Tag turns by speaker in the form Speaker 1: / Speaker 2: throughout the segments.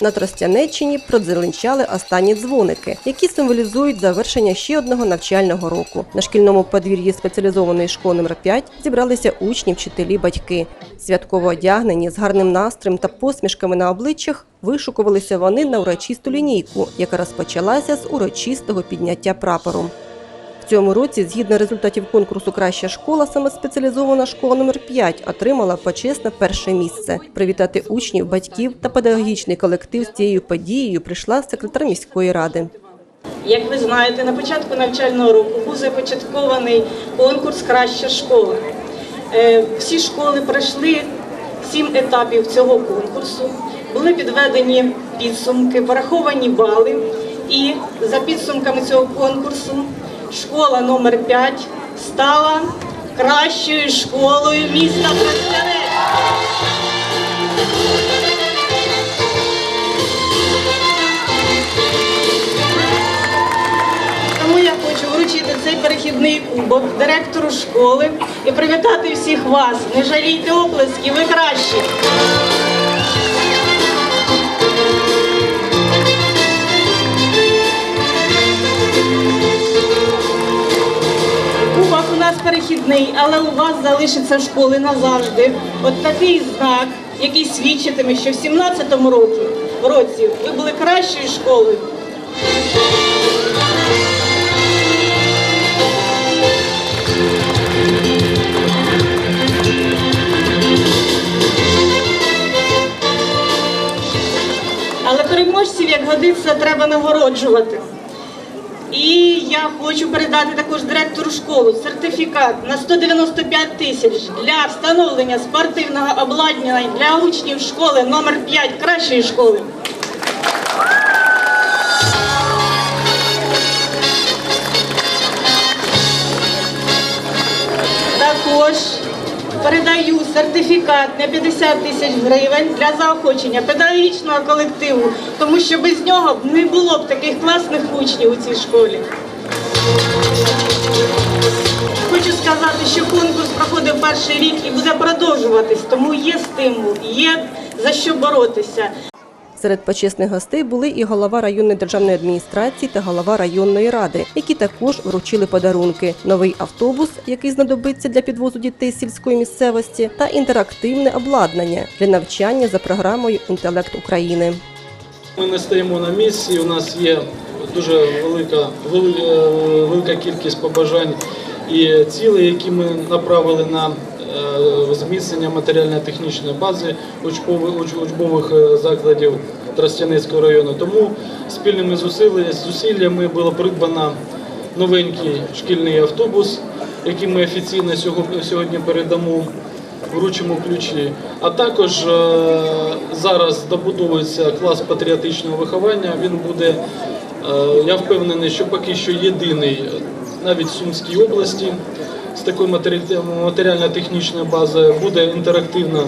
Speaker 1: На Тростянеччині продзеленчали останні дзвоники, які символізують завершення ще одного навчального року. На шкільному подвір'ї спеціалізованої школи номер 5 зібралися учні, вчителі, батьки. Святково одягнені з гарним настроєм та посмішками на обличчях вишукувалися вони на урочисту лінійку, яка розпочалася з урочистого підняття прапору. Цьому році, згідно результатів конкурсу Краща школа, саме спеціалізована школа номер 5 отримала почесне перше місце. Привітати учнів, батьків та педагогічний колектив з цією подією прийшла секретар міської ради.
Speaker 2: Як ви знаєте, на початку навчального року був започаткований конкурс Краща школа. Е, Всі школи пройшли сім етапів цього конкурсу, були підведені підсумки, пораховані бали. І за підсумками цього конкурсу школа номер 5 стала кращою школою міста Тростянець. Тому я хочу вручити цей перехідний кубок директору школи і привітати всіх вас. Не жалійте оплески, ви кращі. Перехідний, але у вас залишиться в школі назавжди. От такий знак, який свідчитиме, що в 17-му році, році ви були кращою школою. Але переможців, як годиться, треба нагороджувати. І я хочу передати також директору школи сертифікат на 195 тисяч для встановлення спортивного обладнання для учнів школи номер 5 кращої школи. Передаю сертифікат на 50 тисяч гривень для заохочення педагогічного колективу, тому що без нього не було б таких класних учнів у цій школі. Хочу сказати, що конкурс проходив перший рік і буде продовжуватись, тому є стимул, є за що боротися.
Speaker 1: Серед почесних гостей були і голова районної державної адміністрації та голова районної ради, які також вручили подарунки: новий автобус, який знадобиться для підвозу дітей з сільської місцевості, та інтерактивне обладнання для навчання за програмою Інтелект України.
Speaker 3: Ми не стоїмо на місці. У нас є дуже велика, е, велика кількість побажань і цілей, які ми направили на е, зміцнення матеріально-технічної бази учбових, уч- учбових е, закладів Тростянецького району. Тому спільними зусиллями було придбано новенький шкільний автобус, який ми офіційно сьогодні, передамо вручимо ключі. А також е, зараз добудовується клас патріотичного виховання. Він буде, е, я впевнений, що поки що єдиний е, навіть в Сумській області з такою матері- матеріально-технічною базою буде інтерактивна.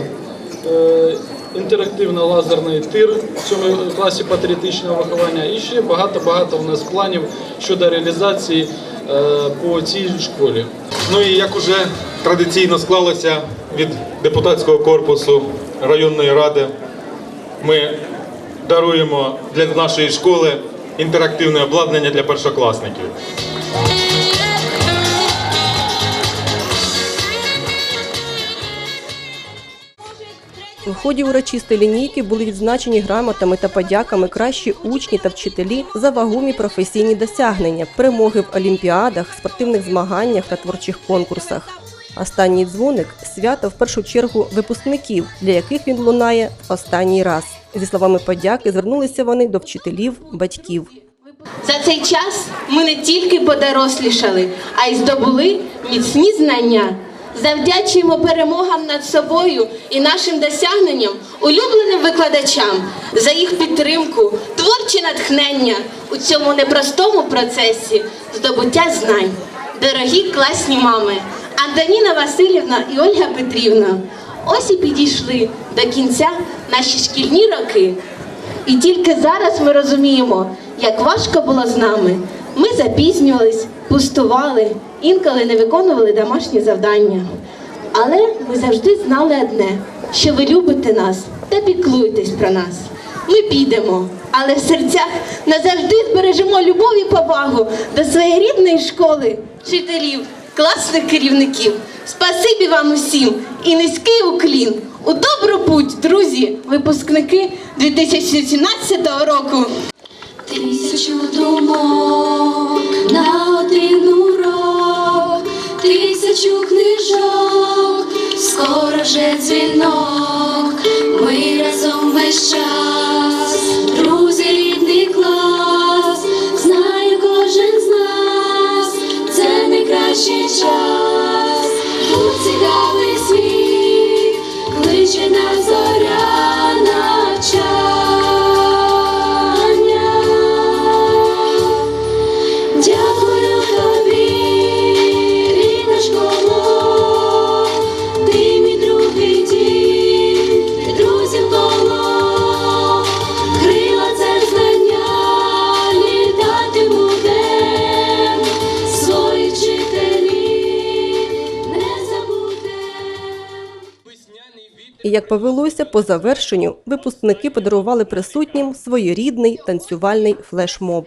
Speaker 3: Інтерактивно лазерний тир в цьому класі патріотичного виховання і ще багато-багато у нас планів щодо реалізації е, по цій школі.
Speaker 4: Ну і як уже традиційно склалося від депутатського корпусу районної ради, ми даруємо для нашої школи інтерактивне обладнання для першокласників.
Speaker 1: У ході урочистої лінійки були відзначені грамотами та подяками кращі учні та вчителі за вагомі професійні досягнення, перемоги в олімпіадах, спортивних змаганнях та творчих конкурсах. Останній дзвоник свято в першу чергу випускників, для яких він лунає в останній раз. Зі словами подяки звернулися вони до вчителів, батьків.
Speaker 5: За цей час ми не тільки подорослішали, а й здобули міцні знання. Завдячуємо перемогам над собою і нашим досягненням улюбленим викладачам за їх підтримку, творче натхнення у цьому непростому процесі здобуття знань. Дорогі класні мами, Антоніна Васильівна і Ольга Петрівна. Ось і підійшли до кінця наші шкільні роки. І тільки зараз ми розуміємо, як важко було з нами. Ми запізнювались, пустували, інколи не виконували домашні завдання. Але ми завжди знали одне, що ви любите нас та піклуєтесь про нас. ми підемо, але в серцях назавжди збережемо любов і повагу до своєї рідної школи, вчителів, класних керівників. Спасибі вам усім і низький уклін. У добру путь, друзі, випускники 2017 року.
Speaker 6: Тисячу думок на один урок, тисячу книжок, скоро вже дзвінок, ми разом весь час,
Speaker 1: Як повелося, по завершенню випускники подарували присутнім своєрідний танцювальний флешмоб.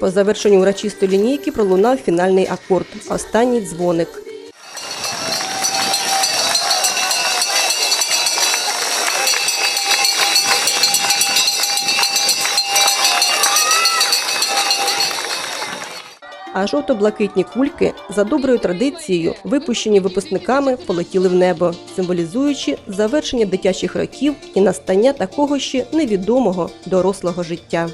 Speaker 1: По завершенню урочистої лінійки пролунав фінальний акорд останній дзвоник. А жовто-блакитні кульки за доброю традицією, випущені випускниками, полетіли в небо, символізуючи завершення дитячих років і настання такого ще невідомого дорослого життя.